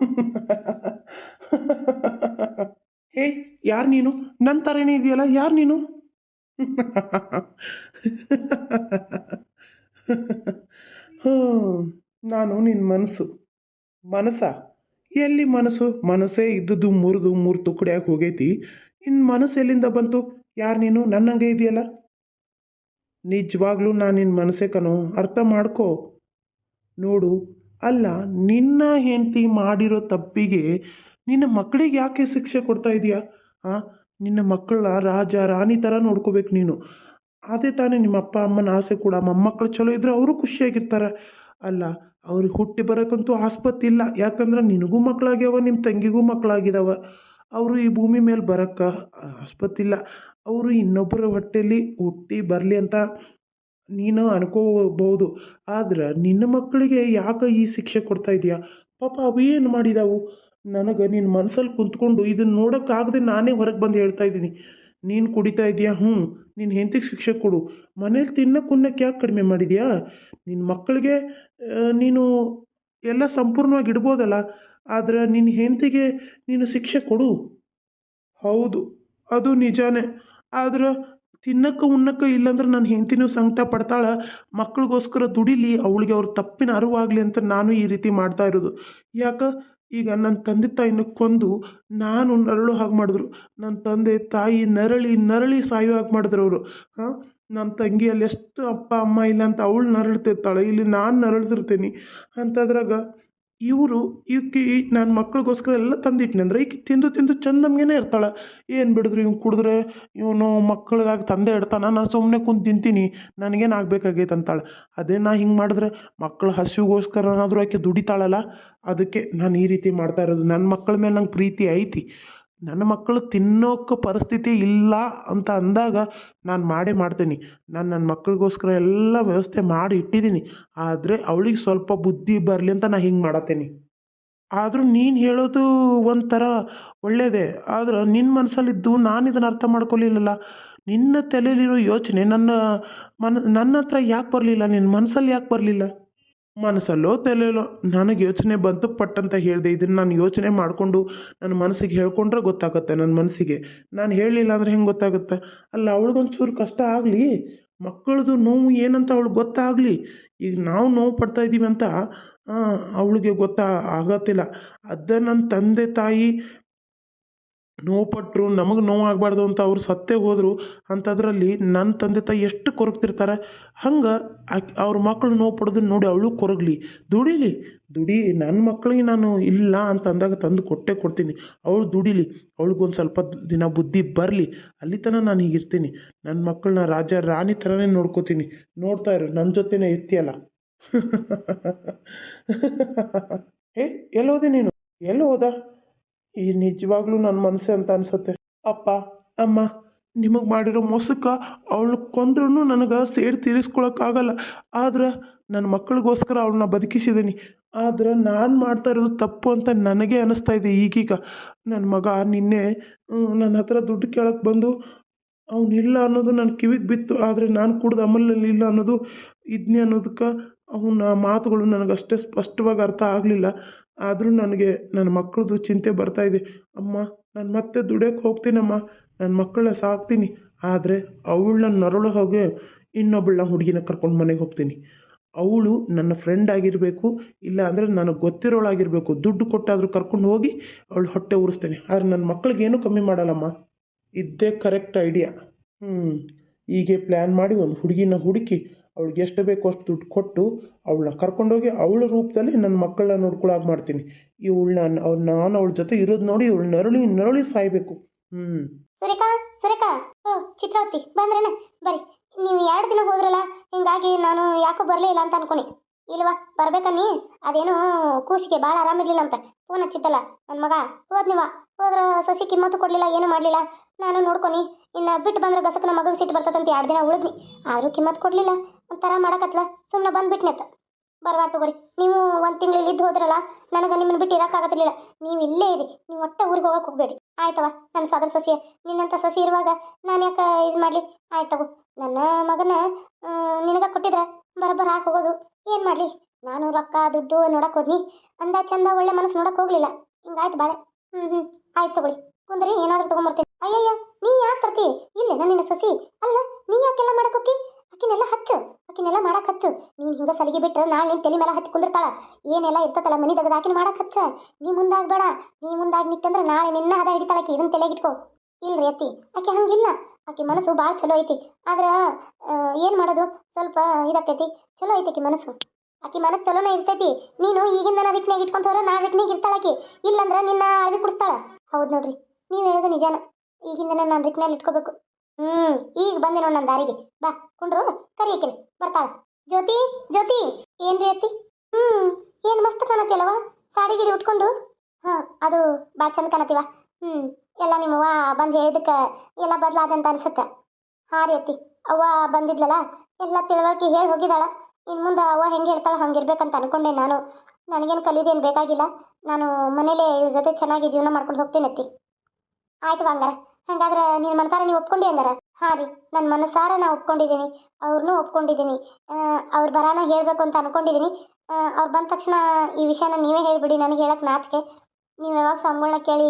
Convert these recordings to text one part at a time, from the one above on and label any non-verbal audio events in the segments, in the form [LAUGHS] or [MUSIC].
[LAUGHS] ಹೇ ಯಾರು ನೀನು? ನನ್ನ ಥರನೇ ಇದೆಯಲ್ಲ ಯಾರು ನೀನು? [LAUGHS] ನಾನು ನಿನ್ನ ಮನಸ್ಸು. ಮನಸ್ಸ? ಎಲ್ಲಿ ಮನಸ್ಸು? ಮನಸ್ಸೇ ಇದ್ದದ್ದು ಮುರಿದು ಮೂರು ತುಕಡಿಯಾಗಿ ಹೋಗೈತಿ. ನಿನ್ನ ಮನಸ್ಸು ಎಲ್ಲಿಂದ ಬಂತು? ಯಾರು ನೀನು? ನನ್ನಂಗೆ ಇದೆಯಲ್ಲ ನಿಜವಾಗ್ಲೂ ನಾನು ನಿನ್ನ ಮನಸ್ಸೇ ಕಣೋ. ಅರ್ಥ ಮಾಡ್ಕೋ. ನೋಡು ಅಲ್ಲ, ನಿನ್ನ ಹೆಂಡತಿ ಮಾಡಿರೋ ತಪ್ಪಿಗೆ ನಿನ್ನ ಮಕ್ಕಳಿಗೆ ಯಾಕೆ ಶಿಕ್ಷೆ ಕೊಡ್ತಾ ಇದೀಯಾ? ಹಾಂ ನಿನ್ನ ಮಕ್ಕಳ ರಾಜ, ರಾಣಿ ಥರ ನೋಡ್ಕೋಬೇಕು ನೀನು. ಅದೇ ತಾನೇ ನಿಮ್ಮ ಅಪ್ಪ ಅಮ್ಮನ ಆಸೆ ಕೂಡ. ಮೊಮ್ಮಕ್ಕಳು ಚಲೋ ಇದ್ರೆ ಅವರು ಖುಷಿಯಾಗಿರ್ತಾರೆ. ಅಲ್ಲ, ಅವ್ರಿಗೆ ಹುಟ್ಟಿ ಬರೋಕ್ಕಂತೂ ಆಸ್ಪತ್ರೆ ಇಲ್ಲ. ಯಾಕಂದ್ರೆ ನಿನಗೂ ಮಕ್ಕಳಾಗ್ಯಾವ ನಿಮ್ಮ ತಂಗಿಗೂ ಮಕ್ಕಳಾಗಿದ್ದಾವ ಅವರು ಈ ಭೂಮಿ ಮೇಲೆ ಬರೋಕ್ಕೆ ಆಸ್ಪತ್ರೆ ಇಲ್ಲ. ಅವರು ಇನ್ನೊಬ್ಬರ ಹೊಟ್ಟೆಯಲ್ಲಿ ಹುಟ್ಟಿ ಬರಲಿ ಅಂತ ನೀನು ಅನ್ಕೋಬಹುದು, ಆದ್ರೆ ನಿನ್ನ ಮಕ್ಕಳಿಗೆ ಯಾಕೆ ಈ ಶಿಕ್ಷೆ ಕೊಡ್ತಾ ಇದೀಯಾ? ಪಾಪ ಅವು ಏನು ಮಾಡಿದಾವು? ನನಗೆ ನಿನ್ನ ಮನಸ್ಸಲ್ಲಿ ಕುಂತ್ಕೊಂಡು ಇದನ್ನು ನೋಡೋಕ್ಕಾಗದೆ ನಾನೇ ಹೊರಗೆ ಬಂದು ಹೇಳ್ತಾ ಇದ್ದೀನಿ. ನೀನು ಕುಡಿತಾ ಇದೀಯಾ? ಹ್ಞೂ ನಿನ್ನ ಹೆಂಡತಿಗೆ ಶಿಕ್ಷೆ ಕೊಡು. ಮನೇಲಿ ಉಣ್ಣಕ್ಕೆ ಯಾಕೆ ಕಡಿಮೆ ಮಾಡಿದ್ಯಾ? ನಿನ್ನ ಮಕ್ಕಳಿಗೆ ನೀನು ಎಲ್ಲ ಸಂಪೂರ್ಣವಾಗಿ ಇಡ್ಬೋದಲ್ಲ, ಆದ್ರೆ ನಿನ್ನ ಹೆಂಡತಿಗೆ ನೀನು ಶಿಕ್ಷೆ ಕೊಡು. ಹೌದು, ಅದು ನಿಜಾನೇ. ಆದ್ರೆ ತಿನ್ನಕ್ಕೆ ಉಣ್ಣಕ್ಕೆ ಇಲ್ಲಾಂದ್ರೆ ನನ್ನ ಹೆಂಡತಿನೂ ಸಂಕಟ ಪಡ್ತಾಳೆ ಮಕ್ಕಳಿಗೋಸ್ಕರ ದುಡಿಲಿ, ಅವಳಿಗೆ ಅವ್ರ ತಪ್ಪಿನ ಅರಿವಾಗಲಿ ಅಂತ ನಾನು ಈ ರೀತಿ ಮಾಡ್ತಾ ಇರೋದು. ಯಾಕೆ? ಈಗ ನನ್ನ ತಂದೆ ತಾಯಿನ ಕೊಂದು ನಾನು ನರಳು ಹಾಗೆ ಮಾಡಿದ್ರು. ನನ್ನ ತಂದೆ ತಾಯಿ ನರಳಿ ನರಳಿ ಸಾಯೋ ಹಾಗೆ ಮಾಡಿದ್ರು ಅವರು. ಹಾಂ? ನನ್ನ ತಂಗಿಯಲ್ಲಿ ಎಷ್ಟು ಅಪ್ಪ, ಅಮ್ಮ ಇಲ್ಲ ಅಂತ ಅವಳು ನರಳ್ತಿರ್ತಾಳೆ. ಇಲ್ಲಿ ನಾನು ನರಳ್ತಿರ್ತೀನಿ. ಅಂಥದ್ರಾಗ ಇವರು ಈಕೆ ನನ್ನ ಮಕ್ಳಿಗೋಸ್ಕರ ಎಲ್ಲ ತಂದಿಟ್ಟಿನಿ ಅಂದರೆ ಈಕೆ ತಿಂದು ತಿಂದು ಚಂದಂಗೆನೇ ಇರ್ತಾಳೆ. ಏನು ಬಿಡಿದ್ರು ಇವ್ನು ಕುಡಿದ್ರೆ? ಇವನು ಮಕ್ಕಳಿಗಾಗಿ ತಂದೆ ಇಡ್ತಾನೆ. ನಾನು ಸುಮ್ಮನೆ ಕುಂತು ತಿಂತೀನಿ. ನನಗೇನು ಆಗಬೇಕಾಗೈತೆ ಅಂತಾಳೆ. ಅದೇ ನಾ ಹಿಂಗೆ ಮಾಡಿದ್ರೆ ಮಕ್ಕಳ ಹಸಿವಿಗೋಸ್ಕರನಾದರೂ ಆಕೆ ದುಡಿತಾಳಲ್ಲ? ಅದಕ್ಕೆ ನಾನು ಈ ರೀತಿ ಮಾಡ್ತಾ ಇರೋದು. ನನ್ನ ಮಕ್ಕಳ ಮೇಲೆ ನಂಗೆ ಪ್ರೀತಿ ಐತಿ. ನನ್ನ ಮಕ್ಕಳು ತಿನ್ನೋಕ್ಕೆ ಪರಿಸ್ಥಿತಿ ಇಲ್ಲ ಅಂತ ಅಂದಾಗ ನಾನು ಮಾಡೇ ಮಾಡ್ತೀನಿ. ನಾನು ನನ್ನ ಮಕ್ಕಳಿಗೋಸ್ಕರ ಎಲ್ಲ ವ್ಯವಸ್ಥೆ ಮಾಡಿ ಇಟ್ಟಿದ್ದೀನಿ. ಆದರೆ ಅವಳಿಗೆ ಸ್ವಲ್ಪ ಬುದ್ಧಿ ಬರಲಿ ಅಂತ ನಾನು ಹಿಂಗೆ ಮಾಡತ್ತೀನಿ. ಆದರೂ ನೀನು ಹೇಳೋದು ಒಂಥರ ಒಳ್ಳೆಯದೇ ಆದ್ರೆ ನಿನ್ನ ಮನಸ್ಸಲ್ಲಿದ್ದು ನಾನು ಇದನ್ನು ಅರ್ಥ ಮಾಡ್ಕೊಲಿಲ್ಲಲ್ಲ. ನಿನ್ನ ತಲೆಯಲ್ಲಿರೋ ಯೋಚನೆ ನನ್ನ ಮನ, ನನ್ನ ಹತ್ರ ಯಾಕೆ ಬರಲಿಲ್ಲ? ನಿನ್ನ ಮನಸ್ಸಲ್ಲಿ ಯಾಕೆ ಬರಲಿಲ್ಲ? ಮನಸ್ಸಲ್ಲೋ ತಲೆಯಲ್ಲೋ ನನಗೆ ಯೋಚನೆ ಬಂತು, ಪಟ್ಟಂತ ಹೇಳಿದೆ, ಇದನ್ನು ನಾನು ಯೋಚನೆ ಮಾಡಿಕೊಂಡು ನನ್ನ ಮನಸ್ಸಿಗೆ ಹೇಳ್ಕೊಂಡ್ರೆ ಗೊತ್ತಾಗುತ್ತೆ, ನನ್ನ ಮನಸ್ಸಿಗೆ. ನಾನು ಹೇಳಲಿಲ್ಲ ಅಂದರೆ ಹೆಂಗೆ ಗೊತ್ತಾಗುತ್ತೆ? ಅಲ್ಲ, ಅವಳಿಗೊಂಚೂರು ಕಷ್ಟ ಆಗಲಿ, ಮಕ್ಕಳದು ನೋವು ಏನಂತ ಅವಳಿಗೆ ಗೊತ್ತಾಗಲಿ. ಈಗ ನಾವು ನೋವು ಪಡ್ತಾ ಇದ್ದೀವಿ ಅಂತ ಅವಳಿಗೆ ಗೊತ್ತಾ ಆಗತ್ತಿಲ್ಲ. ಅದೇ ನನ್ನ ತಂದೆ ತಾಯಿ ನೋವು ಪಟ್ಟರು ನಮಗೆ ನೋವು ಆಗಬಾರ್ದು ಅಂತ ಅವ್ರು ಸತ್ತೇ ಹೋದರು ಅಂಥದ್ರಲ್ಲಿ ನನ್ನ ತಂದೆ ತಾಯಿ ಎಷ್ಟು ಕೊರಗ್ತಿರ್ತಾರೆ? ಹಂಗೆ ಅವ್ರ ಮಕ್ಕಳು ನೋವು ಪಡೋದನ್ನ ನೋಡಿ ಅವಳು ಕೊರಗಲಿ. ದುಡೀಲಿ. ದುಡಿ ನನ್ನ ಮಕ್ಕಳಿಗೆ ನಾನು ಇಲ್ಲ ಅಂತ ಅಂದಾಗ ತಂದು ಕೊಟ್ಟೆ ಕೊಡ್ತೀನಿ. ಅವಳು ದುಡಿಲಿ. ಅವಳಿಗೊಂದು ಸ್ವಲ್ಪ ದಿನ ಬುದ್ಧಿ ಬರಲಿ. ಅಲ್ಲಿ ತನಕ ನಾನು ಹೀಗಿರ್ತೀನಿ. ನನ್ನ ಮಕ್ಕಳನ್ನ ರಾಜ ರಾಣಿ ಥರನೇ ನೋಡ್ಕೋತೀನಿ. ನೋಡ್ತಾ ಇರು ನನ್ನ ಜೊತೆನೇ ಇರ್ತೀಯಲ್ಲ. [LAUGHS] ಏ ಎಲ್ಲೋದೆ ನೀನು? ಎಲ್ಲಿ ಹೋದ? ಈ ನಿಜವಾಗ್ಲೂ ನನ್ನ ಮನಸ್ಸೇ ಅಂತ ಅನ್ಸುತ್ತೆ. ಅಪ್ಪ, ಅಮ್ಮ, ನಿಮಗೆ ಮಾಡಿರೋ ಮೋಸಕ್ಕೆ ಅವಳು ಕೊಂದ್ರೂ ನನಗೆ ಸೇರಿ ತೀರಿಸ್ಕೊಳಕ್ಕಾಗಲ್ಲ. ಆದ್ರೆ ನನ್ನ ಮಕ್ಕಳಿಗೋಸ್ಕರ ಅವಳನ್ನ ಬದುಕಿಸಿದ್ದೀನಿ ಆದ್ರೆ ನಾನು ಮಾಡ್ತಾ ಇರೋದು ತಪ್ಪು ಅಂತ ನನಗೆ ಅನಿಸ್ತಾ ಇದೆ ಈಗೀಗ. ನನ್ನ ಮಗ ನಿನ್ನೆ ನನ್ನ ಹತ್ರ ದುಡ್ಡು ಕೇಳಕ್ಕೆ ಬಂದು ಅವನಿಲ್ಲ ಅನ್ನೋದು ನನ್ನ ಕಿವಿಗೆ ಬಿತ್ತು. ಆದರೆ ನಾನು ಕುಡ್ದು ಅಮಲಲ್ಲಿ ಇಲ್ಲ ಅನ್ನೋದು ಇದ್ನೇ ಅನ್ನೋದಕ್ಕೆ ಅವನ ಮಾತುಗಳು ನನಗಷ್ಟೇ ಸ್ಪಷ್ಟವಾಗಿ ಅರ್ಥ ಆಗಲಿಲ್ಲ. ಆದರೂ ನನಗೆ ನನ್ನ ಮಕ್ಕಳದು ಚಿಂತೆ ಬರ್ತಾ ಇದೆ. ಅಮ್ಮ, ನಾನು ಮತ್ತೆ ದುಡಿಯೋಕ್ಕೆ ಹೋಗ್ತೀನಮ್ಮ. ನನ್ನ ಮಕ್ಕಳನ್ನ ಸಾಕ್ತೀನಿ. ಆದರೆ ಅವಳನ್ನ ನರಳು ಹೋಗಿ ಇನ್ನೊಬ್ಬಳನ್ನ ಹುಡುಗಿನ ಕರ್ಕೊಂಡು ಮನೆಗೆ ಹೋಗ್ತೀನಿ. ಅವಳು ನನ್ನ ಫ್ರೆಂಡ್ ಆಗಿರಬೇಕು ಇಲ್ಲ ಅಂದರೆ ನನಗೆ ಗೊತ್ತಿರೋಳಾಗಿರಬೇಕು. ದುಡ್ಡು ಕೊಟ್ಟಾದರೂ ಕರ್ಕೊಂಡು ಹೋಗಿ ಅವಳು ಹೊಟ್ಟೆ ಉರಿಸ್ತೇನೆ. ಆದರೆ ನನ್ನ ಮಕ್ಳಿಗೆ ಏನೂ ಕಮ್ಮಿ ಮಾಡಲ್ಲಮ್ಮ. ಇದ್ದೇ ಕರೆಕ್ಟ್ ಐಡಿಯಾ ಹ್ಞೂ ಹೀಗೆ ಪ್ಲ್ಯಾನ್ ಮಾಡಿ ಒಂದು ಹುಡುಗಿನ ಹುಡುಕಿ ಅವಳಿಗೆ ಎಷ್ಟು ಬೇಕು ಅಷ್ಟು ದುಡ್ಡು ಕೊಟ್ಟು ಅವಳನ್ನ ಕರ್ಕೊಂಡೋಗಿ ಅವಳ ರೂಪದಲ್ಲಿ ನನ್ನ ಮಕ್ಕಳನ್ನ ನೋಡ್ಕೊಳ್ಳೋಕೆ ಮಾಡ್ತೀನಿ. ಇವಳನ್ನ ಅವ್ಳು ನಾನು ಅವಳ ಜೊತೆ ಇರೋದು ನೋಡಿ ಇವಳು ನರಳಿ ನರಳಿ ಸಾಯ್ಬೇಕು. ಹ್ಞೂ ಸುರೇಖಾ ಸುರೇಖಾ. ಓ, ಚಿತ್ರಾವತಿ ಬಂದ್ರೆ ಬರಿ ನೀವು ಎರಡು ದಿನ ಹೋದ್ರಲ್ಲ, ಹಿಂಗಾಗಿ ನಾನು ಯಾಕೋ ಬರಲೇ ಇಲ್ಲ ಅಂತ ಅನ್ಕೊನಿ ಇಲ್ವಾ ಬರ್ಬೇಕನ್ನಿ ಅದೇನು ಕೂಸಿಗೆ ಭಾಳ ಆರಾಮಿರ್ಲಿಲ್ಲ ಅಂತ. ಫೋನ್ ಹಚ್ಚಿದ್ದಲ್ಲ ನನ್ನ ಮಗ. ಹೋದ್ನಿವ ಹೋದ್ರ ಸಸಿ ಕಿಮ್ಮತ್ತು ಕೊಡಲಿಲ್ಲ, ಏನು ಮಾಡಲಿಲ್ಲ. ನಾನು ನೋಡ್ಕೊನಿ. ಇನ್ನು ಬಿಟ್ಟು ಬಂದ್ರೆ ಗಸಕನ ಮಗಗೆ ಸಿಟ್ಟು ಬರ್ತದಂತ ಎರಡು ದಿನ ಉಳಿದ್ವಿ ಆದರೂ ಕಿಮ್ಮತ್ತು ಕೊಡಲಿಲ್ಲ. ಒಂಥರ ಮಾಡಕತ್ಲ ಸುಮ್ಮನೆ ಬಂದ್ಬಿಟ್ನೆತ್ತ ಬರಬಾರ್ದು ತಗೋರಿ, ನೀವು ಒಂದು ತಿಂಗಳು ಇದ್ದು ಹೋದ್ರಲ್ಲ, ನನಗೆ ನಿಮ್ಮನ್ನು ಬಿಟ್ಟು ಇರೋಕ್ಕಾಗತ್ತಿರಲಿಲ್ಲ ನೀವು ಇಲ್ಲೇ ಇರಿ, ನೀವು ಒಟ್ಟೆ ಊರಿಗೆ ಹೋಗಕ್ಕೆ ಹೋಗಬೇಡಿ. ಆಯ್ತವ ನನ್ನ ಸದರ ಸಸಿಯ ನಿನ್ನಂಥ ಸಸಿ ಇರುವಾಗ ನಾನು ಯಾಕೆ ಇದು ಮಾಡಲಿ? ಆಯ್ತು ತಗೋ, ನನ್ನ ಮಗನ ನಿನಗೆ ಕೊಟ್ಟಿದ್ರೆ ಬರೋಬ್ಬರ ಹಾಕಿ ಹೋಗೋದು. ಏನು ಮಾಡಲಿ? ನಾನು ರೊಕ್ಕ, ದುಡ್ಡು ನೋಡಕ್ ಹೋದ್ನಿ. ಅಂದ ಚಂದ ಒಳ್ಳೆ ಮನಸ್ಸು ನೋಡಕ್ಕೆ ಹೋಗಲಿಲ್ಲ. ಹಿಂಗಾಯ್ತು ಬಾಳೆ. ಹ್ಞೂ ಹ್ಞೂ ಆಯ್ತು ತಗೊಳ್ಳಿ ಕುಂದ್ರಿ, ಏನಾದರೂ ತೊಗೊಂಬರ್ತೀನಿ. ಅಯ್ಯಯ್ಯ, ನೀ ಯಾಕೆ ತರ್ತಿ? ಇಲ್ಲೇ ನಿನ್ನ ಸಸಿ? ಅಲ್ಲ, ನೀ ಯಾಕೆಲ್ಲ ಮಾಡಕ್ಕೆ ಹೋಗಿ ಆಕಿನೆಲ್ಲ ಹಚ್ಚು ಅಕ್ಕಿನೆಲ್ಲ ಮಾಡಕ್ ಹಚ್ಚು. ನೀನು ಹಿಂಗ ಸಲಿಗೆ ಬಿಟ್ರೆ ನಾಳೆ ನಿನ್ನ ತಲೆ ಮೇಲೆ ಹತ್ತಿ ಕುಂದಿರ್ತಾಳ. ಏನೆಲ್ಲ ಇರ್ತತಲ್ಲ ಮನಿ ತೆಗೆದು ಆಕಿನ ಮಾಡಕ್ ಹಚ್ಚ. ನೀ ಮುಂದಾಗ್ಬೇಡ. ನೀ ಮುಂದಾಗಿ ನಿಂತಂದ್ರೆ ನಾಳೆ ನಿನ್ನ ಹದ ಇದನ್ ಇದನ್ನ ತಲೆಗಿಟ್ಕೋ. ಇಲ್ರಿ ಅತ್ತಿ, ಆಕೆ ಹಂಗಿಲ್ಲ. ಆಕೆ ಮನಸ್ಸು ಭಾಳ ಚಲೋ ಐತಿ. ಆದ್ರೆ ಏನು ಮಾಡೋದು? ಸ್ವಲ್ಪ ಇದಾಕೈತಿ ಚಲೋ ಐತಿ ಆಕೆ ಮನಸ್ಸು. ಆಕಿ ಮನಸ್ಸು ಚಲೋನೇ ಇರ್ತೈತಿ. ನೀನು ಈಗಿಂದ ರಿಕ್ನಾಗ ಇಟ್ಕೊಂತ ನಾ ರಿಕ್ನಾಗ ಇರ್ತಾಳಾಕಿ ಇಲ್ಲಂದ್ರ ನಿನ್ನ ಅಳವಿ ಕುಡಿಸ್ತಾಳ. ಹೌದ್ ನೋಡ್ರಿ. ನೀವು ಹೇಳೋದು ನಿಜಾನ. ಈಗಿಂದ ನಾನು ರಿಕ್ನಲ್ಲಿ ಇಟ್ಕೋಬೇಕು. ಹ್ಞೂ ಈಗ ಬಂದೆ ನೋಡ್ ನನ್ನ ದಾರಿಗೆ. ಬಾ, ಕುಂಡ್ರು ಕರಿ ಆಕಿನ. ಬರ್ತಾಳ. ಜ್ಯೋತಿ ಜ್ಯೋತಿ ಏನ್ರಿ ಅತ್ತಿ ಹ್ಮ್, ಏನ್ ಮಸ್ತ್ ಕಾಣತ್ತಿಲ್ಲವ ಸಾಡಿ ಗಿಡಿ ಉಟ್ಕೊಂಡು. ಹಾಂ, ಅದು ಭಾಳ ಚಂದ ಕಾಣತ್ತೀವ. ಹ್ಮ್, ಎಲ್ಲ ನಿಮ್ಮವ್ವ ಬಂದು ಹೇಳಿದಕ್ಕೆ ಎಲ್ಲ ಬದಲಾದಂತ ಅನ್ಸುತ್ತೆ. ಹಾಂ ರೀ ಅತ್ತಿ ಅವ್ವ ಬಂದಿದ್ಲಲ್ಲ, ಎಲ್ಲ ತಿಳುವಳಿಕೆ ಹೇಳಿ ಹೋಗಿದ್ದಾಳ ಇನ್ನು ಮುಂದೆ ಅವ್ವ ಹೆಂಗೆ ಹೇಳ್ತಾಳೆ ಹಂಗಿರ್ಬೇಕಂತ ಅನ್ಕೊಂಡೆ ನಾನು. ನನಗೇನು ಕಲಿಯೋದೇನು ಬೇಕಾಗಿಲ್ಲ. ನಾನು ಮನೇಲೆ ಇವ್ರ ಜೊತೆ ಚೆನ್ನಾಗಿ ಜೀವನ ಮಾಡ್ಕೊಂಡು ಹೋಗ್ತೀನಿ ಅತ್ತಿ ಆಯ್ತು ಹಂಗಾರ. ಹಂಗಾದ್ರೆ ನೀನು ಮನಸಾರ ನೀವು ಒಪ್ಕೊಂಡಿ ಅಂದಾರ? ಹಾಂ ರೀ ನನ್ನ ಮನಸಾರ ನಾ ಒಪ್ಕೊಂಡಿದ್ದೀನಿ. ಅವ್ರನ್ನೂ ಒಪ್ಕೊಂಡಿದ್ದೀನಿ. ಅವ್ರು ಬರಾನ ಹೇಳಬೇಕು ಅಂತ ಅನ್ಕೊಂಡಿದ್ದೀನಿ. ಅವ್ರು ಬಂದ ತಕ್ಷಣ ಈ ವಿಷಯನ ನೀವೇ ಹೇಳಿಬಿಡಿ, ನನಗೆ ಹೇಳಕ್ಕೆ ನಾಚಿಕೆ. ನೀವು ಯಾವಾಗ ಸಂಬಳನ ಕೇಳಿ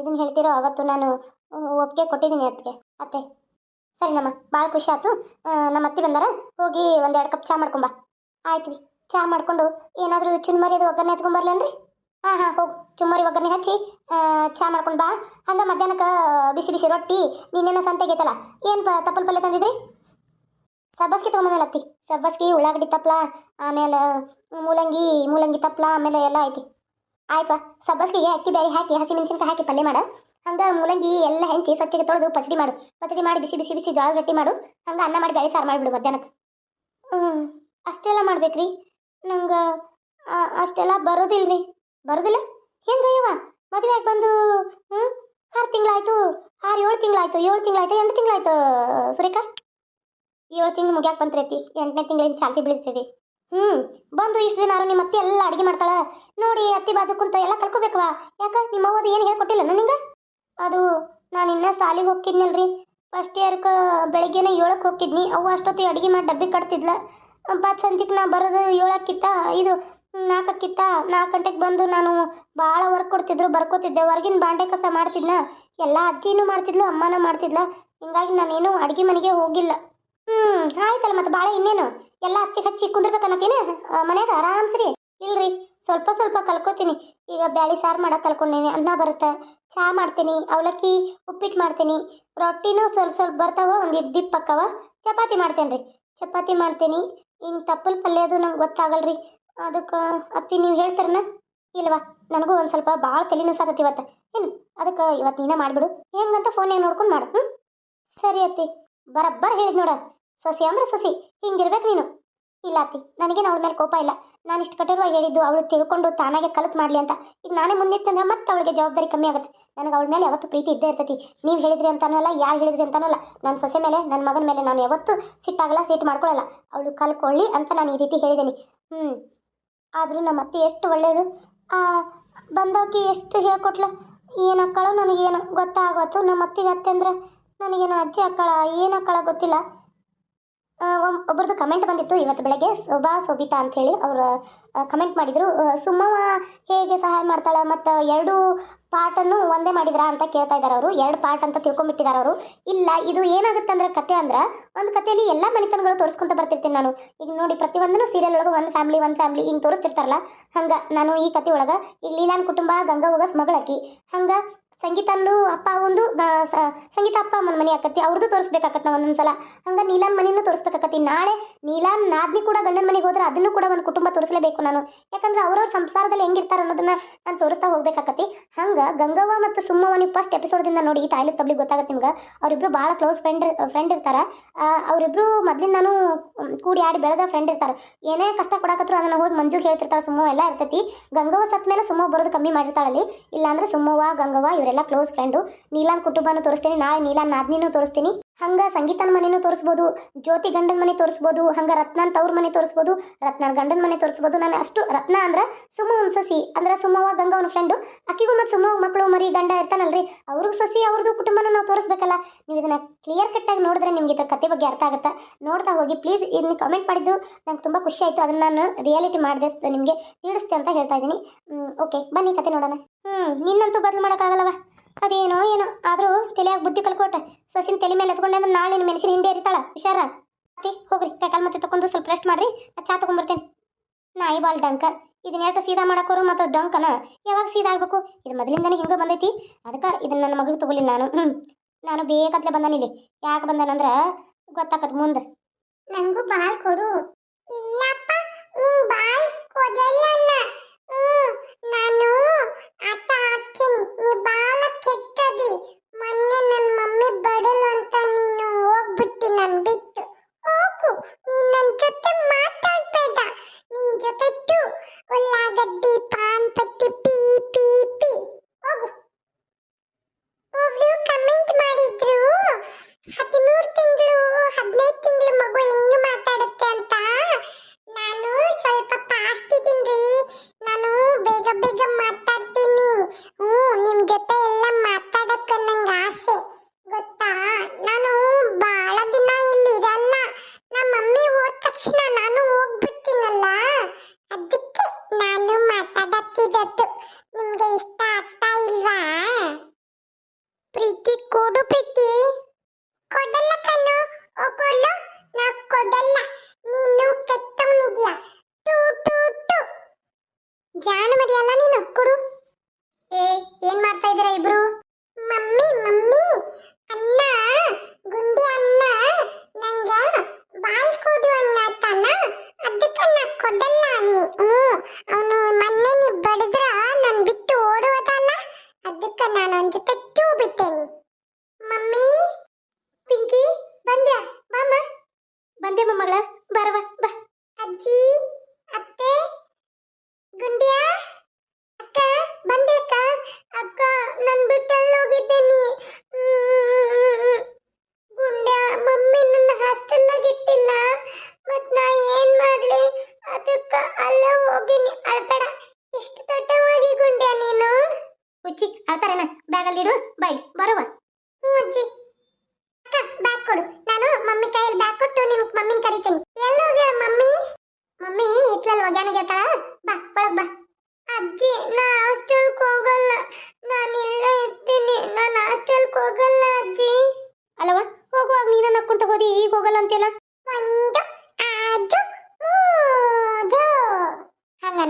ಇದನ್ನ ಹೇಳ್ತೀರೋ ಅವತ್ತು ನಾನು ಒಪ್ಪಿಗೆ ಕೊಟ್ಟಿದ್ದೀನಿ ಅದಕ್ಕೆ ಅತ್ತೆ. ಸರಿನಮ್ಮ ಭಾಳ ಖುಷಿ ಆಯ್ತು. ನಮ್ಮ ಅತ್ತೆ ಬಂದಾರ, ಹೋಗಿ ಒಂದೆರಡು ಕಪ್ ಚಾ ಮಾಡ್ಕೊಂಬ ಆಯ್ತು ರೀ, ಚಾ ಮಾಡಿಕೊಂಡು ಏನಾದರೂ ಚುನ್ಮರಿ ಅದು ಒಗ್ಗರಣೆ ಹಚ್ಕೊಂಬರ್ಲೇನ್ರಿ ಹಾಂ ಹಾಂ, ಹೋಗಿ. ಚುಮ್ಮರಿ ಒಗ್ಗರಣೆ ಹಚ್ಚಿ ಚಾ ಮಾಡ್ಕೊಂಡು ಬಾ. ಹಂಗೆ ಮಧ್ಯಾಹ್ನಕ್ಕೆ, ಬಿಸಿ ಬಿಸಿ ರೊಟ್ಟಿ, ನಿನ್ನೆನ ಸಂತೆಗೈತಲ್ಲ. ಏನು ಪ, ತಪ್ಪಲ್ ಪಲ್ಲೆ ತಂದಿದ್ರಿ? ಸಬ್ಬಸ್ಗೆ ತೊಗೊಂಬಂದಲ್ಲ ಅತ್ತಿ ಸಬ್ಬಸ್ಗೆ ಉಳ್ಳಾಗಡ್ಡಿ ತಪ್ಪಲ ಆಮೇಲೆ ಮೂಲಂಗಿ ಮೂಲಂಗಿ ತಪ್ಪಲ ಆಮೇಲೆ ಎಲ್ಲ ಐತಿ. ಆಯ್ತಾ ಸಬ್ಬಸ್ಗೆ ಅಕ್ಕಿ ಬೇಳೆ ಹಾಕಿ ಹಸಿ ಮೆಣಸಿನ್ಕಾಯಿ ಹಾಕಿ ಪಲ್ಯ ಮಾಡು. ಹಂಗೆ ಮೂಲಂಗಿ ಎಲ್ಲ ಹೆಂಚಿ ಸ್ವಚ್ಛಗೆ ತೊಳೆದು ಪಚಡಿ ಮಾಡು. ಪಚಡಿ ಮಾಡಿ ಬಿಸಿ ಬಿಸಿ ಬಿಸಿ ಜೋಳದ ರೊಟ್ಟಿ ಮಾಡು. ಹಂಗೆ ಅನ್ನ ಮಾಡಿ ಬೇಳೆ ಸಾರು ಮಾಡಿಬಿಡು ಮಧ್ಯಾಹ್ನಕ್ಕೆ ಹ್ಞೂ ಅಷ್ಟೆಲ್ಲ ಮಾಡ್ಬೇಕ್ರಿ. ನಂಗೆ ಅಷ್ಟೆಲ್ಲ ಬರೋದಿಲ್ರಿ. ಬರೋದಿಲ್ಲ? ಹೆಂಗೆ ಮದುವೆ ಆಗಿ ಬಂದು ಹ್ಞೂ ಆರು ತಿಂಗಳಾಯ್ತು, ಆರು ಏಳು ತಿಂಗಳಾಯ್ತು ಏಳು ತಿಂಗಳಾಯ್ತು, ಎಂಟು ತಿಂಗಳಾಯ್ತು, ಸುರೇಖಾ? ಏಳು ತಿಂಗಳು ಮುಗ್ಯಾಕೆ ಬಂತೈತಿ ಎಂಟನೇ ತಿಂಗಳಿಂದ ಚಾಲ್ತಿ ಬೀಳ್ತೈತಿ. ಹ್ಞೂ ಬಂದು ಇಷ್ಟು ದಿನ ನಿಮ್ಮ ಅತ್ತೆ ಎಲ್ಲ ಅಡುಗೆ ಮಾಡ್ತಾಳ. ನೋಡಿ, ಅತ್ತಿ ಬಾಜು ಕುಂತ ಎಲ್ಲ ಕಲ್ಕೋಬೇಕವ ಯಾಕ, ನಿಮ್ಮ ಅವ್ವದು ಏನು ಹೇಳ್ಕೊಟ್ಟಿಲ್ಲ ನನಗೆ ಅದು, ನಾನು ಇನ್ನೂ ಸಾಲಿಗೆ ಹೋಗ್ತಿದ್ನಲ್ರಿ. ಫಸ್ಟ್ ಇಯರ್ಗೆ ಬೆಳಗ್ಗೆನೇ ಏಳಕ್ಕೆ ಹೋಗ್ತಿದ್ನಿ. ಅವ್ವ ಅಷ್ಟೊತ್ತಿಗೆ ಅಡಿಗೆ ಮಾಡಿ ಡಬ್ಬಿ ಕಟ್ತಿದ್ಲ. ಬತ್ ಸಂಜೆಗೆ ನಾ ಬರೋದು ಏಳಕ್ಕಿತ್ತ, ಇದು ನಾಲ್ಕಕ್ಕಿತ್ತ ನಾಲ್ಕು ಗಂಟೆಗೆ ಬಂದು ನಾನು ಭಾಳ ವರ್ಕ್ ಕೊಡ್ತಿದ್ರು, ಬರ್ಕೋತಿದ್ದೆ. ಹೊರಗಿನ ಬಾಂಡೆ ಕಸ ಮಾಡ್ತಿದ್ನ. ಎಲ್ಲ ಅಜ್ಜಿನೂ ಮಾಡ್ತಿದ್ಲು, ಅಮ್ಮನೂ ಮಾಡ್ತಿದ್ಲ. ಹಿಂಗಾಗಿ ನಾನೇನು ಅಡುಗೆ ಮನೆಗೆ ಹೋಗಿಲ್ಲ. ಹ್ಞೂ ಆಯ್ತಲ್ಲ ಮತ್ತು ಭಾಳ ಇನ್ನೇನು? ಎಲ್ಲ ಅತ್ತಿ ಹಚ್ಚಿ ಕುಂದಿರ್ಬೇಕನ್ನತ್ತೀನಿ. ಮನ್ಯಾಗ ಆರಾಮ್ಸ್ರಿ ಇಲ್ರಿ, ಸ್ವಲ್ಪ ಸ್ವಲ್ಪ ಕಲ್ಕೋತೀನಿ. ಈಗ ಬ್ಯಾಳಿ ಸಾರು ಮಾಡಕ್ಕೆ ಕಲ್ಕೊಂಡೇನಿ. ಅನ್ನ ಬರುತ್ತೆ ಚಹಾ ಮಾಡ್ತೀನಿ, ಅವಲಕ್ಕಿ ಉಪ್ಪಿಟ್ಟು ಮಾಡ್ತೀನಿ. ರೊಟ್ಟಿನೂ ಸ್ವಲ್ಪ ಸ್ವಲ್ಪ ಬರ್ತಾವ, ಒಂದು ಇಟ್ಟು ದಿಪ್ಪ ಅಕ್ಕವ ಚಪಾತಿ ಮಾಡ್ತೇನೆ ರೀ ಚಪಾತಿ ಮಾಡ್ತೀನಿ. ಇನ್ನು ತಪ್ಪಲ್ ಪಲ್ಯದು ನಂಗೆ ಗೊತ್ತಾಗಲ್ರಿ. ಅದಕ್ಕೆ ಅತ್ತಿ ನೀವು ಹೇಳ್ತಾರನ? ಇಲ್ವಾ? ನನಗೂ ಒಂದು ಸ್ವಲ್ಪ ಭಾಳ ತಲೆನೂ ನುಸಾತತಿ ಇವತ್ತು. ಏನು? ಅದಕ್ಕೆ ಇವತ್ತು ನೀನೇ ಮಾಡಿಬಿಡು. ಹೆಂಗಂತ ಫೋನ್ಯಾಗ ನೋಡ್ಕೊಂಡು ಮಾಡು ಹ್ಞೂ ಸರಿ ಅತ್ತಿ. ಬರಬ್ಬರ್ ಹೇಳಿದ್ ನೋಡ. ಸೊಸಿ ಅಂದ್ರೆ ಸೊಸಿ. ಹಿಂಗಿರ್ಬೇಕು ನೀನು. ಇಲ್ಲ ಅತ್ತಿ, ನನಗೇನು ಅವಳ ಮೇಲೆ ಕೋಪ ಇಲ್ಲ. ನಾನು ಇಷ್ಟು ಕಠೋರವಾಗಿ ಹೇಳಿದ್ದು ಅವಳು ತಿಳ್ಕೊಂಡು ತಾನಾಗೆ ಕಲಿತು ಮಾಡಲಿ ಅಂತ. ಈಗ ನಾನೇ ಮುಂದಿತ್ತಂದ್ರೆ ಮತ್ತೆ ಅವಳಿಗೆ ಜವಾಬ್ದಾರಿ ಕಮ್ಮಿ ಆಗುತ್ತೆ. ನನಗೆ ಅವಳ ಮೇಲೆ ಯಾವತ್ತು ಪ್ರೀತಿ ಇದ್ದೇ ಇರ್ತೈತಿ. ನೀವು ಹೇಳಿದ್ರಿ ಅಂತಾನೂ ಅಲ್ಲ, ಯಾರು ಹೇಳಿದ್ರಿ ಅಂತಾನೂ ಅಲ್ಲ. ನನ್ನ ಸೊಸೆ ಮೇಲೆ ನನ್ನ ಮಗನ ಮೇಲೆ ನಾನು ಯಾವತ್ತೂ ಸಿಟ್ಟಾಗಲ್ಲ ಸಿಟ್ಟು ಮಾಡ್ಕೊಳ್ಳಲ್ಲ ಅವಳು ಕಲ್ಕೊಳ್ಳಿ ಅಂತ ನಾನು ಈ ರೀತಿ ಹೇಳಿದ್ದೀನಿ ಹ್ಞೂ ಆದರೂ ನಮ್ಮ ಅತ್ತೆ ಎಷ್ಟು ಒಳ್ಳೆಯಳು ಬಂದಾಕಿ ಎಷ್ಟು ಹೇಳ್ಕೊಟ್ಲ? ಏನು ಅಕ್ಕಳ ನನಗೇನು ಗೊತ್ತಾಗತ್ತು ನಮ್ಮ ಅತ್ತಿಗೆ ಅತ್ತೆ ಅಂದ್ರೆ ನನಗೇನು ಅಜ್ಜಿ, ಅಕ್ಕಳ, ಏನು ಗೊತ್ತಿಲ್ಲ. ಒಬ್ಬರದ್ದು ಕಮೆಂಟ್ ಬಂದಿತ್ತು ಇವತ್ತು ಬೆಳಗ್ಗೆ. ಶೋಭಾ ಸೋಬಿತಾ ಅಂತ ಹೇಳಿ ಅವರು ಕಮೆಂಟ್ ಮಾಡಿದರು. ಸುಮ್ಮವ ಹೇಗೆ ಸಹಾಯ ಮಾಡ್ತಾಳೆ ಮತ್ತು ಎರಡು ಪಾರ್ಟನ್ನು ಒಂದೇ ಮಾಡಿದ್ರಾ ಅಂತ ಕೇಳ್ತಾ ಇದ್ದಾರೆ ಅವರು. ಎರಡು ಪಾರ್ಟ್ ಅಂತ ತಿಳ್ಕೊಂಬಿಟ್ಟಿದ್ದಾರೆ ಅವರು. ಇಲ್ಲ, ಇದು ಏನಾಗುತ್ತೆ ಅಂದ್ರೆ ಕತೆ ಅಂದ್ರೆ ಒಂದು ಕಥೆಯಲ್ಲಿ ಎಲ್ಲ ಮನೆತನಗಳು ತೋರಿಸ್ಕೊಂತ ಬರ್ತಿರ್ತೀನಿ ನಾನು. ಈಗ ನೋಡಿ, ಪ್ರತಿಯೊಂದನ್ನು ಸೀರಿಯಲ್ ಒಳಗೆ ಒಂದು ಫ್ಯಾಮಿಲಿ ಒಂದು ಫ್ಯಾಮಿಲಿ ಹಿಂಗೆ ತೋರಿಸ್ತಿರ್ತಾರಲ್ಲ, ಹಂಗೆ ನಾನು ಈ ಕತೆ ಒಳಗೆ ಈಗ ಲೀಲಾನ್ ಕುಟುಂಬ, ಗಂಗಾ ಹೋಗಸ್ ಮಗಳಕಿ ಹಂಗೆ ಸಂಗೀತಂದು ಅಪ್ಪ ಒಂದು ಸಂಗೀತ ಅಪ್ಪ ಅಮ್ಮನ ಮನೆ ಆಕತಿ ಅವ್ರದ್ದು ತೋರಿಸ್ಬೇಕಾಕತ್ತೆ ನಾವು ಒಂದೊಂದ್ಸಲ. ಹಂಗೆ ನೀಲಾನ್ ಮನೆಯೂ ತೋರಿಸ್ಬೇಕಾಗತ್ತಿ ನಾಳೆ ನೀಲಾನ್ ನಾದ್ನಿ ಕೂಡ ಗಂಡನ ಮನೆಗೆ ಹೋದ್ರೆ ಅದನ್ನು ಕೂಡ ಒಂದು ಕುಟುಂಬ ತೋರಿಸಲೇಬೇಕು ನಾನು. ಯಾಕಂದ್ರೆ ಅವ್ರವ್ರ ಸಂಸಾರದಲ್ಲಿ ಹೆಂಗಿರ್ತಾರೆ ಅನ್ನೋದನ್ನ ನಾನು ತೋರಿಸ್ತಾ ಹೋಗ್ಬೇಕಾಕತಿ ಹಂಗೆ ಗಂಗವ್ವ ಮತ್ತು ಸುಮ್ಮವ್ವ ಫಸ್ಟ್ ಎಪಿಸೋಡ್ದಿಂದ ನೋಡಿ ತಾಯಿಲಿ ತಬ್ಲಿಗೆ ಗೊತ್ತಾಗತ್ತೆ ನಿಮ್ಗೆ. ಅವರಿಬ್ರು ಭಾಳ ಕ್ಲೋಸ್ ಫ್ರೆಂಡ್ ಫ್ರೆಂಡ್ ಇರ್ತಾರ. ಅವರಿಬ್ರು ಮೊದ್ಲಿಂದ ನಾನು ಕೂಡಿ ಆಡಿ ಬೆಳೆದ ಫ್ರೆಂಡ್ ಇರ್ತಾರೆ. ಏನೇ ಕಷ್ಟ ಕೊಡಕತ್ರು ಅದನ್ನ ಹೋಗಿ ಮಂಜು ಹೇಳ್ತಿರ್ತಾರೆ ಸುಮ್ಮವ ಎಲ್ಲ ಇರ್ತೈತಿ. ಗಂಗವ್ವ ಸತ್ ಮೇಲೆ ಸುಮ್ಮ ಬರೋದು ಕಮ್ಮಿ ಮಾಡಿರ್ತಾಳಲ್ಲಿ. ಇಲ್ಲಾಂದ್ರೆ ಸುಮ್ಮವ್ವ, ಗಂಗವ್ವ, ಇವರೆಲ್ಲ ನಾವೆಲ್ಲ ಕ್ಲೋಸ್ ಫ್ರೆಂಡು ನೀಲಾನ್ ಕುಟುಂಬನೂ ತೋರಿಸ್ತೀನಿ ನಾಳೆ ನೀಲಾನ್ ನಾದ್ನಿನೂ ತೋರಿಸ್ತೀನಿ. ಹಂಗ ಸಂಗೀತನ ಮನೆನೂ ತೋರಿಸ್ಬೋದು, ಜ್ಯೋತಿ ಗಂಡನ ಮನೆ ತೋರಿಸ್ಬೋದು, ಹಂಗ ರತ್ನನ್ ತವ್ರ ಮನೆ ತೋರಿಸ್ಬೋದು, ರತ್ನನ್ ಗಂಡನ ಮನೆ ತೋರಿಸ್ಬೋದು. ನಾನು ಅಷ್ಟು ರತ್ನ ಅಂದ್ರೆ ಸುಮ್ಮ ಒಂದು ಸಸಿ, ಅಂದ್ರೆ ಸುಮ್ಮವ ಗಂಗಾ ಅವ್ನ ಫ್ರೆಂಡು ಅಕ್ಕಿಗೂ ಮತ್ತು ಸುಮ್ಮ ಮಕ್ಕಳು ಮರಿ ಗಂಡ ಇರ್ತಾನಲ್ರಿ. ಅವ್ರಿಗೂ ಸಸಿ ಅವ್ರದ್ದು ಕುಟುಂಬನೂ ನಾವು ತೋರಿಸ್ಬೇಕಲ್ಲ. ನೀವು ಇದನ್ನ ಕ್ಲಿಯರ್ ಕಟ್ಟಾಗಿ ನೋಡಿದ್ರೆ ನಿಮ್ಗೆ ಇದ್ರ ಕತೆ ಬಗ್ಗೆ ಅರ್ಥ ಆಗುತ್ತೆ. ನೋಡ್ತಾ ಹೋಗಿ ಪ್ಲೀಸ್ ಇದನ್ನ ಕಮೆಂಟ್ ಮಾಡಿದ್ದು ನಂಗೆ ತುಂಬ ಖುಷಿ ಆಯಿತು. ಅದನ್ನ ನಾನು ರಿಯಾಲಿಟಿ ಮಾಡಿದೆ ನಿಮಗೆ ತಿಳಿಸ್ತೆ ಅಂತ ಹೇಳ್ತಾ ಇದ್ದೀನಿ. ಓಕೆ ಬನ್ನಿ ಕತೆ ನೋಡೋಣ. ಹ್ಞೂ ನಿನ್ನಂತೂ ಬದಲು ಮಾಡೋಕ್ಕಾಗಲ್ಲವ? ಅದೇನೋ ಏನೋ. ಆದರೂ ತಲೆಯಾಗ ಬುದ್ಧಿ ಕಲ್ಕೋಟ ಸೊಸಿನ ತಲೆ ಮೇಲೆ ಎತ್ಕೊಂಡೆ ನಾಳೆ ನಿನ್ನ ಮೆಣಸಿನ ಹಿಂಡಿ ಇರ್ತಾಳ. ಹುಷಾರ? ಅತ್ತಿ, ಹೋಗ್ರಿ. ಕೈಕಾಲು ಮತ್ತೆ ತಕೊಂಡು ಸ್ವಲ್ಪ ರೆಸ್ಟ್ ಮಾಡ್ರಿ. ಚಾ ತೊಗೊಂಬರ್ತೇನೆ. ನಾಯಿ ಬಾಲ್ ಡಂಕ. ಇದನ್ನ ಎಷ್ಟು ಸೀದಾ ಮಾಡಕ್ಕೋರು ಮತ್ತು ಡಂಕನ? ಯಾವಾಗ ಸೀದಾ ಆಗ್ಬೇಕು? ಇದು ಮೊದಲಿಂದನೇ ಹಿಂಗೆ ಬಂದೈತಿ. ಅದಕ್ಕೆ ಇದನ್ನ ನನ್ನ ಮಗಳಿಗೆ ತಗೊಳ್ಳಿ ನಾನು. ನಾನು ಬೇಕತ್ಲೆ ಬಂದಾನಿಲ್ಲಿ ಯಾಕೆ ಬಂದಾನಂದ್ರೆ ಗೊತ್ತಾಕತ್ ಮುಂದೆ. ನಂಗೂ ಬಾಲ್ ಕೊಡು. ಇಲ್ಲಪ್ಪ, ನಿಂಗೆ ಬಾಲ್ ಕೊಡಲ್ಲ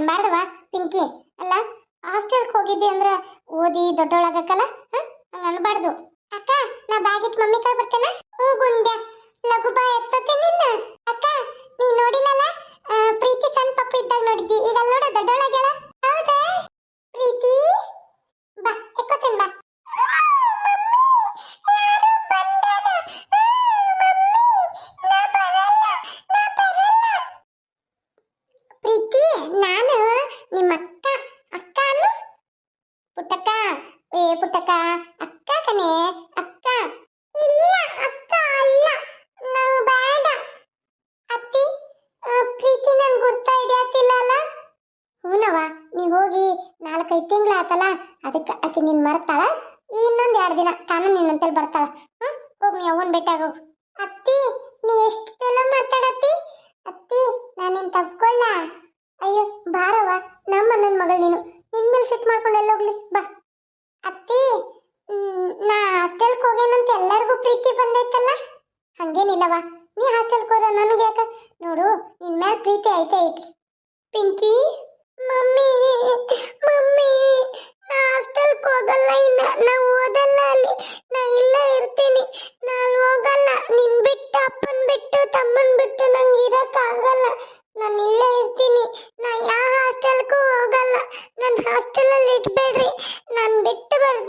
ಅನ್ಬಾರ್ದವ ಪಿಂಕಿ? ಅಲ್ಲ ಹಾಸ್ಟೆಲ್ಗೆ ಹೋಗಿದ್ದೆ ಅಂದ್ರೆ ಓದಿ ದೊಡ್ಡೊಳಗಕ್ಕಲ್ಲ ಹಂಗ ಅನ್ಬಾರ್ದು. ಅಕ್ಕ, ನಾ ಬ್ಯಾಗಿಟ್ ಮಮ್ಮಿ ಕೈ ಬರ್ತೇನೆ. ಹ್ಞೂ ಗುಂಡ್ಯ, ಲಘು ಬಾ ಎತ್ತತೆ ನಿನ್ನ. ಅಕ್ಕ ನೀ ನೋಡಿಲ್ಲಲ್ಲ? ಪ್ರೀತಿ ಸಣ್ಣ ಪಪ್ಪ ಇದ್ದಾಗ ನೋಡಿದ್ದಿ. ಈಗ ಅಲ್ಲಿ ನೋಡ ದೊಡ್ಡೊಳಗ್ಯಾಳ ಹೌದಾ? ಪ್ರೀತಿ? ಬಾ ಎಕ್ಕೋತೇನೆ ಬಾ. ಪ್ರೀತಿ, ನಾನು ನಿಮ್ಮ ಅಕ್ಕ ಅಕ್ಕ ಅನ್ನು ಪುಟ್ಟಕ್ಕ ಏ ಪುಟ್ಟಕ್ಕ ಅಕ್ಕ ಕಣೆ ಅಕ್ಕ ಇಲ್ಲ ಅಕ್ಕ ಅಲ್ಲ ನಾವು ಬೇಡ ಅತ್ತಿ ಆ, ಪ್ರೀತಿ ನಂಗೆ ಗುರ್ತಾ ಹಿಡಿಯತ್ತಿಲ್ಲಲ್ಲ ಹೂನವ ನೀ ಹೋಗಿ ನಾಲ್ಕೈದು ತಿಂಗಳು ಆತಲ್ಲ ಅದಕ್ಕೆ ಆಕೆ ನಿನ್ ಮರ್ತಾಳ ಇನ್ನೊಂದು ಎರಡು ದಿನ ತಾನು ನಿನ್ನಂತಲ್ಲಿ ಬರ್ತಾಳ ಹ್ಮ್ ಹೋಗಿ ನೀ ಅವನ್ ಭೇಟಿಯಾಗ ಹೋಗು ಅತ್ತಿ ನೀ ಎಷ್ಟು ಚಲೋ ಮಾತಾಡತ್ತಿ ಅತ್ತಿ ನಾನೇನ್ ತಪ್ಕೊಳ್ಳ ಅಯ್ಯೋ ಬಾರವ ನಮ್ಮ ನೀನು. ನಿನ್ ಮೇಲೆ ಸಿಟ್ ಮಾಡ್ಕೊಂಡು ಎಲ್ಲೋಗ್ಲಿ. ಬಾ. ಅತ್ತಿ ನಾ ಹಾಸ್ಟೆಲ್ಗೆ ಹೋಗೇನಂತ ಎಲ್ಲರಿಗೂ ಪ್ರೀತಿ ಬಂದೈತಲ್ಲ? ಹಂಗೇನಿಲ್ಲವಾ ನೀ ಹಾಸ್ಟೆಲ್ಗೆ ಹೋರ ನನಗೆ ಯಾಕೆ ನೋಡು ನಿನ್ ಮೇಲೆ ಪ್ರೀತಿ ಐತೆ ಐತಿ. ಪಿಂಕಿ?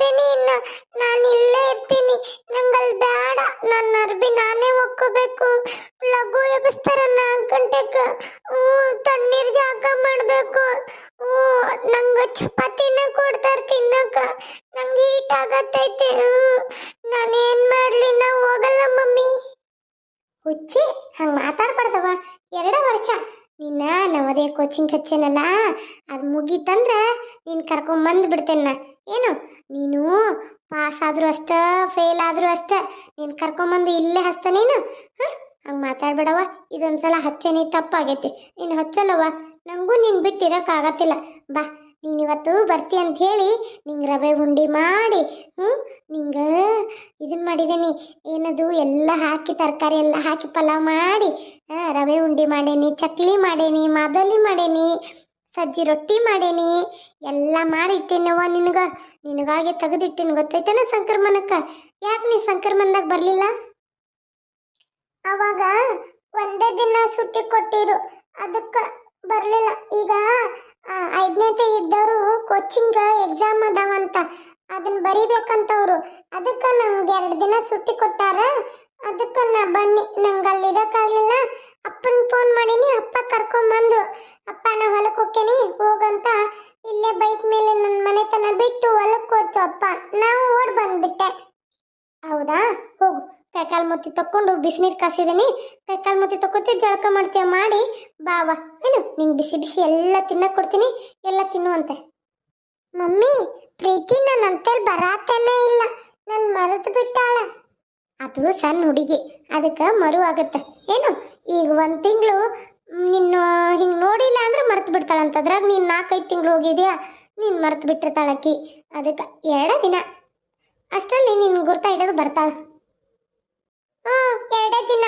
ಬಿಟ್ಟು ಇನ್ನ ನಾನು ಇಲ್ಲೇ ಇರ್ತೀನಿ. ನಂಗಲ್ ಬೇಡ ನನ್ನ ಅರ್ಬಿ ನಾನೇ ಒಕ್ಕೋಬೇಕು. ಲಘು ಎಬ್ಬಿಸ್ತಾರ ನಾಲ್ಕು ಗಂಟೆಗೆ ಹ್ಞೂ, ತಣ್ಣೀರ್ ಜಾಗ ಮಾಡಬೇಕು. ಹ್ಞೂ, ನಂಗೆ ಚಪಾತಿನ ಕೊಡ್ತಾರೆ ತಿನ್ನಕ. ನಂಗೆ ಈಟ್ ಆಗತ್ತೈತೆ ನಾನೇನ್ ಮಾಡಲಿ ನಾ ಹೋಗಲ್ಲ ಮಮ್ಮಿ. ಹುಚ್ಚಿ, ಹಂಗೆ ಮಾತಾಡ್ಬಾರ್ದವ ಎರಡು ವರ್ಷ. ನಿನ್ನ ನವೋದಯ ಕೋಚಿಂಗ್ ಹಚ್ಚೇನಲ್ಲ? ಅದು ಮುಗೀತಂದ್ರೆ ನೀನು ಕರ್ಕೊಂಬಂದು ಬಿಡ್ತೇನೆ ಏನು? ನೀನು ಪಾಸ್ ಆದರೂ ಅಷ್ಟ ಫೇಲ್ ಆದರೂ ಅಷ್ಟ, ನೀನು ಕರ್ಕೊಂಬಂದು ಇಲ್ಲೇ ಹಸ್ತ ನೀನು? ಹಾಂ? ಹಂಗೆ ಮಾತಾಡ್ಬೇಡವ ಇದೊಂದ್ಸಲ ಹಚ್ಚೇನಿ ತಪ್ಪಾಗೈತಿ. ನೀನು ಹಚ್ಚಲ್ಲವ ನನಗೂ ನೀನು ಬಿಟ್ಟಿರೋಕ್ಕಾಗತ್ತಿಲ್ಲ ಬಾ. ನೀನು ಇವತ್ತು ಬರ್ತಿ ಅಂತ ಹೇಳಿ ನಿಂಗೆ ರವೆ ಉಂಡೆ ಮಾಡಿ, ಹ್ಞೂ, ನಿಂಗೆ ಇದನ್ನ ಮಾಡಿದ್ದೀನಿ ಏನದು, ಎಲ್ಲ ಹಾಕಿ, ತರಕಾರಿ ಎಲ್ಲ ಹಾಕಿ ಪಲಾವ್ ಮಾಡಿ ರವೆ ಉಂಡೆ ಮಾಡೇನಿ, ಚಕ್ಲಿ ಮಾಡೇನಿ, ಮಾದಲಿ ಮಾಡೇನಿ, ಸಜ್ಜಿ ರೊಟ್ಟಿ ಮಾಡೇನಿ, ಎಲ್ಲ ಮಾಡಿ ಇಟ್ಟೇನವ್ವ ನಿನಗೆ. ನಿನಗಾಗಿ ತೆಗೆದಿಟ್ಟೇನು ಗೊತ್ತೈತೇನ ಸಂಕ್ರಮಣಕ್ಕೆ? ಯಾಕೆ ನೀ ಸಂಕ್ರಮಣದಾಗ ಬರಲಿಲ್ಲ? ಅವಾಗ ಒಂದೇ ದಿನ ಸುಟ್ಟಿ ಕೊಟ್ಟಿರು. ಅದಕ್ಕೆ ಬರಲಿಲ್ಲ. ಈಗ ಐದನೇತೆ ಇದ್ದವರು ಕೋಚಿಂಗ್ ಎಕ್ಸಾಮ್ ಅದಾವಂತ. ಅದನ್ನ ಬರಿಬೇಕಂತವ್ರು. ಅದಕ್ಕೆ ನಂಗೆ ಎರಡು ದಿನ ಸುಟ್ಟಿ ಕೊಟ್ಟಾರ. ಅದಕ್ಕೆ ನಾ ಬನ್ನಿ. ನಂಗೆ ಅಲ್ಲಿ ಇರೋಕ್ಕಾಗಲಿಲ್ಲ. ಅಪ್ಪನ ಫೋನ್ ಮಾಡೀನಿ. ಅಪ್ಪ ಕರ್ಕೊಂಬಂದ್ರು. ಅಪ್ಪ, ನಾ ಹೊಲಕ್ಕೆ ಹೋಗ್ತೇನಿ ಹೋಗಂತ ಇಲ್ಲೇ ಬೈಕ್ ಮೇಲೆ ನನ್ನ ಮನೆತನ ಬಿಟ್ಟು ಹೊಲಕ್ಕೆ ಹೋಯ್ತು ಅಪ್ಪ. ನಾವು ಓಡ್ ಬಂದ್ಬಿಟ್ಟೆ. ಹೌದಾ? ಹೋಗು. ಕೈಕಾಲು ಮುತ್ತಿ ತಕ್ಕೊಂಡು ಬಿಸಿನೀರು ಕಾಸಿದ್ದೀನಿ ಕೈಕಾಲು ಮುತ್ತಿ ತಕ್ಕೊತಿ ಜಳಕ ಮಾಡ್ತೀಯ ಮಾಡಿ ಬಾವ ಏನು, ನಿಂಗೆ ಬಿಸಿ ಬಿಸಿ ಎಲ್ಲ ತಿನ್ನಕ್ಕೆ ಕೊಡ್ತೀನಿ, ಎಲ್ಲ ತಿನ್ನುವಂತೆ ಮಮ್ಮಿ, ಪ್ರೀತಿ ನನ್ನ ಅಂತೇಳಿ ಬರಾತನೇ ಇಲ್ಲ. ನನ್ನ ಮರೆತು ಬಿಟ್ಟಾಳ. ಅದು ಸಣ್ಣ ಹುಡುಗಿ, ಅದಕ್ಕೆ ಮರು ಆಗುತ್ತೆ. ಏನು, ಈಗ ಒಂದು ತಿಂಗಳು ನಿನ್ನ ಹಿಂಗೆ ನೋಡಿಲ್ಲ ಅಂದ್ರೆ ಮರೆತು ಬಿಡ್ತಾಳಂತ ಅದ್ರಾಗ ನೀನು ನಾಲ್ಕೈದು ತಿಂಗಳು ಹೋಗಿದ್ಯಾ? ನೀನು ಮರೆತು ಬಿಟ್ಟಿರ್ತಾಳಕ್ಕಿ ಅದಕ್ಕೆ ಎರಡೇ ದಿನ. ಅಷ್ಟರಲ್ಲಿ ನಿನ್ನ ಗುರ್ತ ಹಿಡಿದು ಬರ್ತಾಳೆ. ಹ್ಞೂ ಎರಡೇ ದಿನ